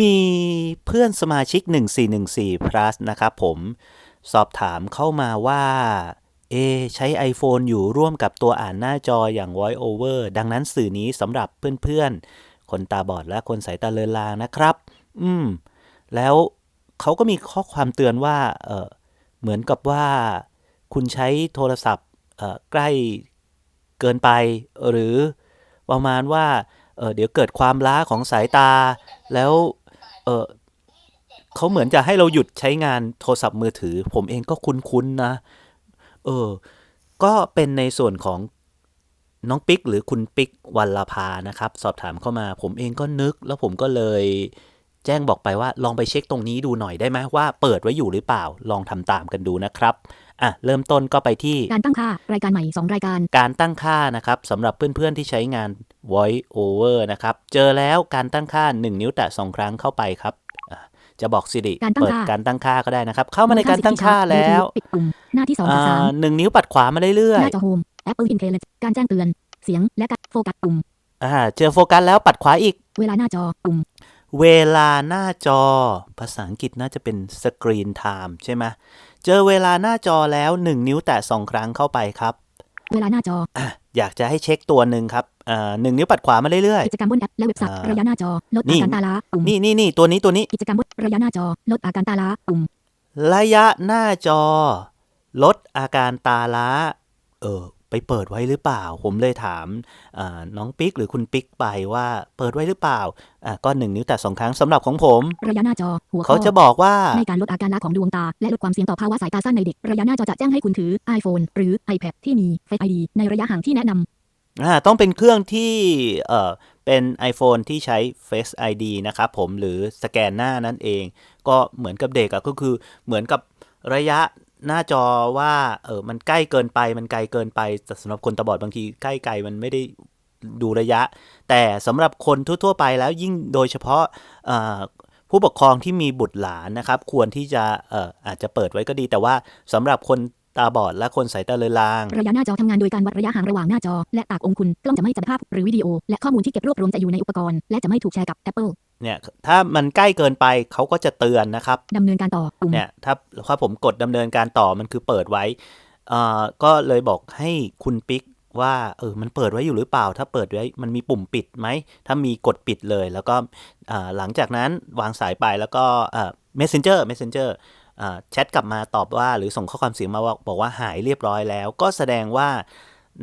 มีเพื่อนสมาชิก 1414 plus นะครับผมสอบถามเข้ามาว่า เอ ใช้ iPhone อยู่ร่วมกับตัวอ่านหน้าจออย่าง Voice Over ดังนั้นสื่อนี้สำหรับเพื่อนๆ คนตาบอดและคนสายตาเลือนลางนะครับ อืม แล้วเขาก็มีข้อความเตือนว่า เออเหมือนกับว่า คุณใช้โทรศัพท์เออใกล้เกินไปหรือประมาณว่าเออเดี๋ยวเกิดความล้าของสายตา แล้ว เออเขาเหมือนจะให้เราหยุดใช้งานโทรศัพท์มือถือ ผมเองก็คุ้นๆนะ เออ ก็เป็นในส่วนของน้องปิ๊กหรือคุณปิ๊กวันลภานะครับ สอบถามเข้ามา ผมเองก็นึก แล้วผมก็เลยแจ้งบอกไปว่า ลองไปเช็คตรงนี้ดูหน่อยได้ไหมว่าเปิดไว้อยู่หรือเปล่า ลองทำตามกันดูนะครับอะเริ่มต้นก็ไปที่การตั้งค่ารายการใหม่ 2 รายการ การตั้งค่านะครับสำหรับเพื่อนๆที่ใช้งาน voice over นะครับ เจอแล้วการตั้งค่า 1 นิ้วแตะ 2 ครั้งเข้าไปครับอะจะบอกสิริการตั้งเปิดค่าการตั้งค่าก็ได้นะครับ เข้ามาในการตั้งค่าแล้วปิดปุ่มหน้าที่2อ่จากาหนึ่งนิ้วปัดขวามาเรื่อ3หยน้าจอโฮม Apple Intelligence การแจ้งเตือน เสียงและการโฟกัสปุ่มๆอ่าเจอโฟกัสแล้วปัดขวาอีก เวลาหน้าจอปุ่มเวลาหน้าจอ ภาษาอังกฤษน่าจะเป็น screen time ใช่ไหมเจอเวลาหน้าจอแล้ว 1 นิ้วแตะ2ครั้งเข้าไปครับ เวลาหน้าจออะอยากจะให้เช็คตัวหนึ่งครับอ่า หนึ่งนิ้วปัดขวามาเรื่อยกิจกรรมบนแอปและเว็บไซต์อ่าระยะหน้าจอลดนี่อาการตาล้าปุ่มๆนี่นี่นี่ตัวนี้ตัวนี้กิจกรรมบนระยะหน้าจอลดอาการตาล้าปุ่มระยะหน้าจอ ลดอาการตาล้า เออไปเปิดไว้หรือเปล่า ผมเลยถามอ่าน้องปิ๊กหรือคุณปิ๊กไปว่าเปิดไว้หรือเปล่าอะก็หนึ่งนิ้วแต่สองครั้งสำหรับของผม ระยะหน้าจอหัวข้เขาอจะบอกว่าในการลดอาการล้าของดวงตา และลดความเสี่ยงต่อภาวะสายตาสั้นในเด็ก ระยะหน้าจอจะแจ้งให้คุณถือ iPhone หรือ iPad ที่มี Face ID ในระยะห่างที่แนะนำ อ่าต้องเป็นเครื่องที่เอ่อเป็น iPhone ที่ใช้ Face ID นะครับผมหรือสแกนหน้านั่นเอง ก็เหมือนกับเด็กอะก็คือเหมือนกับระยะหน้าจอว่าเออมันใกล้เกินไปมันไกลเกินไปแต่สำหรับคนตาบอดบางทีใกล้ไกลมันไม่ได้ดูระยะ แต่สำหรับคนทั่วๆไปแล้วยิ่งโดยเฉพาะผู้ปกครองที่มีบุตรหลานนะครับ ควรที่จะอออาจจะเปิดไว้ก็ดี แต่ว่าสำหรับคน ตาบอดและคนสายตาเลือนลาง ระยะหน้าจอทำงานโดยการวัดระยะห่างระหว่างหน้าจอ และปากองคุณ กล้องจะไม่จับภาพหรือวิดีโอ และข้อมูลที่เก็บรวบรวมจะอยู่ในอุปกรณ์ และจะไม่ถูกแชร์กับ Apple เนี่ยถ้ามันใกล้เกินไปเขาก็จะเตือนนะครับดำเนินการต่อปุ่มเนี่ยถ้าถ้าผมกดดำเนินการต่อมันคือเปิดไว้เอ่อก็เลยบอกให้คุณปิ๊กว่าเออมันเปิดไว้อยู่หรือเปล่า ถ้าเปิดไว้มันมีปุ่มปิดไหม ถ้ามีกดปิดเลย แล้วก็อ่าหลังจากนั้นวางสายไปแล้วก็เอ่อ messenger messenger อ่า แชทกลับมาตอบว่า หรือส่งข้อความเสียงมาว่าบอกว่าหายเรียบร้อยแล้ว ก็แสดงว่า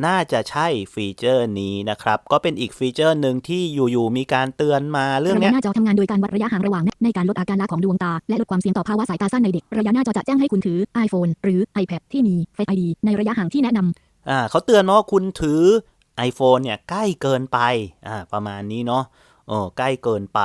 น่าจะใช่ฟีเจอร์นี้นะครับ ก็เป็นอีกฟีเจอร์หนึ่งที่อยู่ๆมีการเตือนมาเรื่องระเนี้ยะยหน้าจอทำงานโดยการวัดระยะห่างระหว่าง ในการลดอาการล้าของดวงตา และลดความเสี่ยงต่อภาวะสายตาสั้นในเด็ก ระยะหน้าจอจะแจ้งให้คุณถือ iPhone หรือ iPad ที่มี Face ID ในระยะห่างที่แนะนำอ่าเขาเตือนมาว่าคุณถือ iPhone เนี่ยใกล้เกินไปอ่าประมาณนี้เนาะเออใกล้เกินไป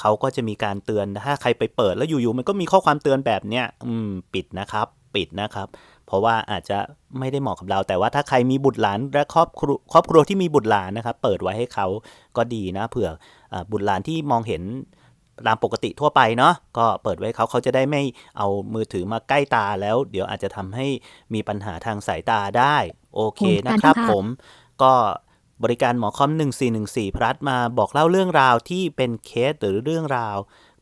เขาก็จะมีการเตือนถ้าใครไปเปิดแล้วอยู่ๆมันก็มีข้อความเตือนแบบเนี้ยอืมปิดนะครับ ปิดนะครับ เพราะว่าอาจจะไม่ได้เหมาะกับเรา แต่ว่าถ้าใครมีบุตรหลานและครอบครัวครอบครัวที่มีบุตรหลานนะครับ เปิดไว้ให้เขาก็ดีนะเผื่ออาบุตรหลานที่มองเห็นตามปกติทั่วไปเนาะก็เปิดไว้เขาเขาจะได้ไม่เอามือถือมาใกล้ตาแล้ว เดี๋ยวอาจจะทำให้มีปัญหาทางสายตาได้ โอเคนะครับการตั้งค่าผมก็ บริการหมอคอม 1414 พลัดมาบอกเล่าเรื่องราวที่เป็นเคสหรือเรื่องราว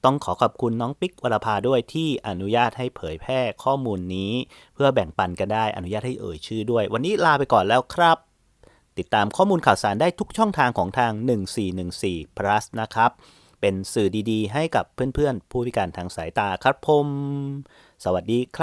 ต้องขอขอบคุณน้องปิ๊กวรภาด้วยที่อนุญาตให้เผยแพร่ข้อมูลนี้ เพื่อแบ่งปันกันได้อนุญาตให้เอ่ยชื่อด้วย วันนี้ลาไปก่อนแล้วครับ ติดตามข้อมูลข่าวสารได้ทุกช่องทางของทาง 1414 plus นะครับ เป็นสื่อดีๆ ให้กับเพื่อนๆ ผู้พิการทางสายตาครับผม สวัสดีครับ